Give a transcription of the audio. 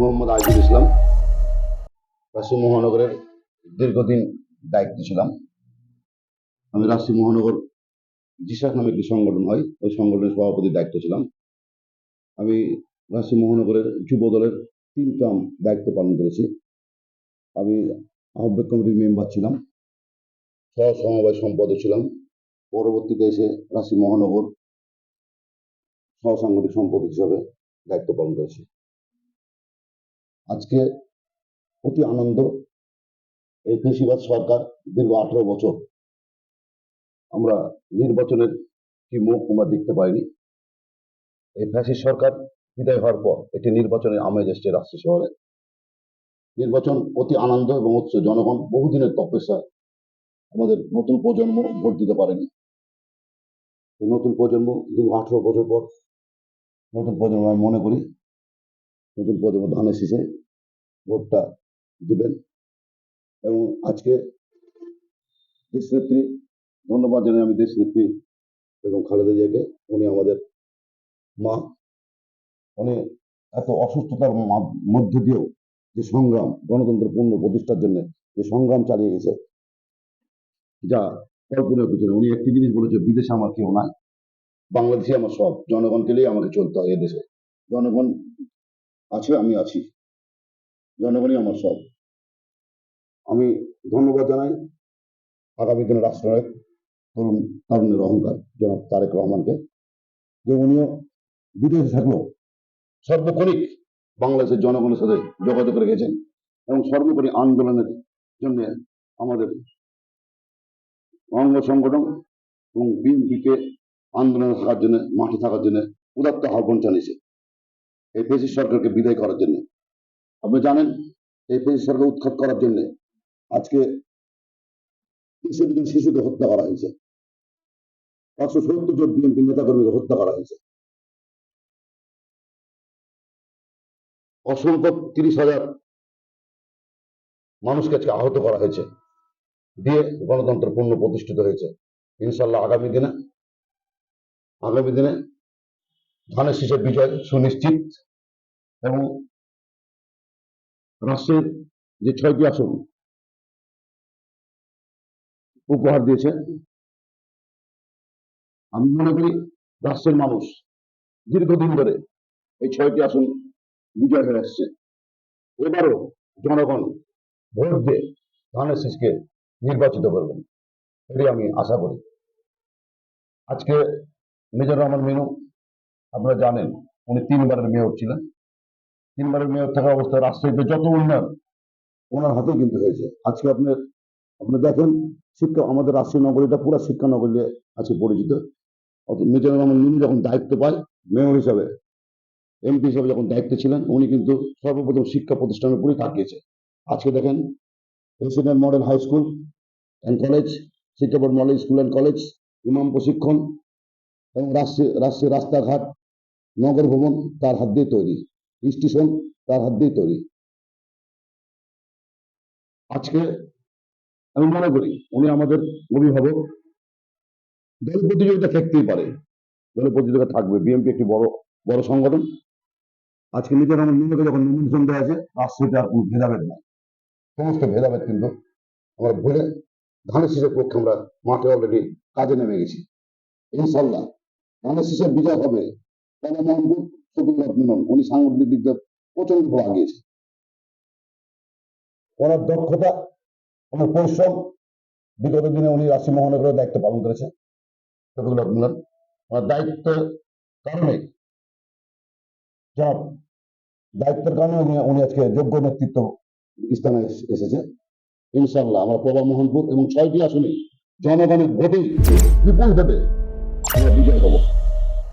মোহাম্মদ আজিজুল ইসলাম, রাজশাহী মহানগরের দীর্ঘদিন দায়িত্বে ছিলাম। আমি রাজশাহী মহানগর জিসাক নামে একটি সংগঠন হয়, ওই সংগঠনের সভাপতির দায়িত্ব ছিলাম। আমি রাজশাহী মহানগরের যুব দলের তিন টার্ম দায়িত্ব পালন করেছি। আমি আহ্বায়ক কমিটির মেম্বার ছিলাম, সহ সমবায় সম্পাদক ছিলাম। পরবর্তীতে এসে রাজশাহী মহানগর সহ সাংগঠনিক সম্পাদক হিসাবে দায়িত্ব পালন করেছি। আজকে অতি আনন্দ এই ফেসিবাদ সরকার দীর্ঘ আঠারো বছর আমরা নির্বাচনের কি মুখ আমরা দেখতে পাইনি। এই ফ্যাসিস সরকার বিদায় হওয়ার পর একটি নির্বাচনের আমেজ এসছে রাজশাহী শহরে। নির্বাচন অতি আনন্দ এবং উৎস জনগণ বহুদিনের তপস্যা আমাদের নতুন প্রজন্ম ভোট দিতে পারেনি। নতুন প্রজন্ম দীর্ঘ আঠেরো বছর পর নতুন প্রজন্ম আমি মনে করি নতুন প্রজন্ম ধানের শীষে ভোটটা দিবেন। এবং আজকে দেশনেত্রী, ধন্যবাদ জানাই আমি দেশনেত্রী বেগম খালেদা জিয়াকে। উনি আমাদের মা। উনি এত অসুস্থতার মধ্য দিয়েও যে সংগ্রাম গণতন্ত্র পূর্ণ প্রতিষ্ঠার জন্য যে সংগ্রাম চালিয়ে গেছে, যা কল্পনার পিছনে উনি একটি জিনিস বলেছে, বিদেশে আমার কেউ নাই, বাংলাদেশে আমার সব। জনগণকে নিয়ে আমাকে চলতে হয় এদেশে জনগণ আছে, আমি আছি। জনগণই আমার সব। আমি ধন্যবাদ জানাই আগামী দিনে রাষ্ট্রনায়ক তরুণ তরুণের অহংকার, জনাব তারেক রহমানকে, যে উনিও বিদেশে থাকলেও সর্বক্ষণিক বাংলাদেশের জনগণের সাথে যোগাযোগ রেখেছেন এবং সর্বোপরি আন্দোলনের জন্য আমাদের অঙ্গ সংগঠন এবং বিএনপিকে আন্দোলনে থাকার জন্য, মাঠে থাকার জন্য উদাত্ত আহ্বান জানিয়েছে। এই ফেসিস সরকারকে বিদায় করার জন্য। আপনি জানেন, এই ফেসিস সরকার উৎখাত করার জন্য আজকে তিনশো শিশুকে হত্যা করা হয়েছে। পাঁচশো সত্তর জন বিএনপি নেতাকর্মীকে হত্যা করা হয়েছে। অসংখ্য তিরিশ হাজার মানুষকে আজকে আহত করা হয়েছে। দিয়ে গণতন্ত্র পূর্ণ প্রতিষ্ঠিত হয়েছে। ইনশাল্লাহ আগামী দিনে আগামী দিনে ধানের শীষের বিজয় সুনিশ্চিত এবং রাষ্ট্রের যে ছয়টি আসন উপহার দিয়েছে, আমি মনে করি রাষ্ট্রের মানুষ দীর্ঘদিন ধরে এই ছয়টি আসন বিজয় হয়ে আসছে। এবারও জনগণ ভোট দিয়ে ধানের শীষকে নির্বাচিত করবেন, এটাই আমি আশা করি। আজকে মেজর রহমান মিনু, আপনারা জানেন, উনি তিনবারের মেয়র ছিলেন। তিনবারের মেয়র থাকা অবস্থায় রাজশাহীতে যত উন্নয়ন, ওনার হাতেই কিন্তু হয়েছে। আজকে আপনার, আপনি দেখেন, শিক্ষা, আমাদের রাজশাহী নগরীটা পুরো শিক্ষা নগরী আছে পরিচিত। মেজর রহমান মিনু যখন দায়িত্ব পায়, মেয়র হিসাবে, এমপি হিসাবে যখন দায়িত্বে ছিলেন, উনি কিন্তু সর্বপ্রথম শিক্ষা প্রতিষ্ঠানের উপরেই তাকিয়েছে। আজকে দেখেন president model high school and college শিক্ষা board model school and college ইমাম প্রশিক্ষণ, এবং রাষ্ট্রীয় রাষ্ট্রীয় রাস্তাঘাট, নগর ভবন তার হাত দিয়ে তৈরি। স্টেশন তার হাত দিয়ে তৈরি। আজকে আমি মনে করি উনি আমাদের অভিভাবক। দল প্রতিযোগিতা থাকতেই পারে। দল প্রতিযোগিতা থাকবে। বিএনপি একটি বড় বড় সংগঠন। আজকে নিজের আমার নিম্নকে যখন নমিনেশন দেওয়া আছে রাষ্ট্রীয়তে আর কোনো ভেদাভেদ নাই। সমস্ত ভেদাভেদ কিন্তু আমরা ভুলে ধানের শীষের পক্ষে আমরা মাঠে অলরেডি কাজে নেমে গেছি। ইনশাল্লাহ ধানের শীষের বিজয় হবে। তারা মিলন উনি সাংগঠনিক প্রচণ্ড ওনার দক্ষতা, ওনার পরিশ্রম বিগত দিনে উনি দায়িত্ব পালন করেছেন। ওনার দায়িত্বের কারণে দায়িত্বের কারণে উনি উনি আজকে যোগ্য নেতৃত্ব স্থানে এসেছে ইনশাল্লাহ আমরা প্রভা মোহনপুর এবং ছয়টি আসনে জনগণের ভোটে বিপুল ভোটে আমরা বিজয় হব।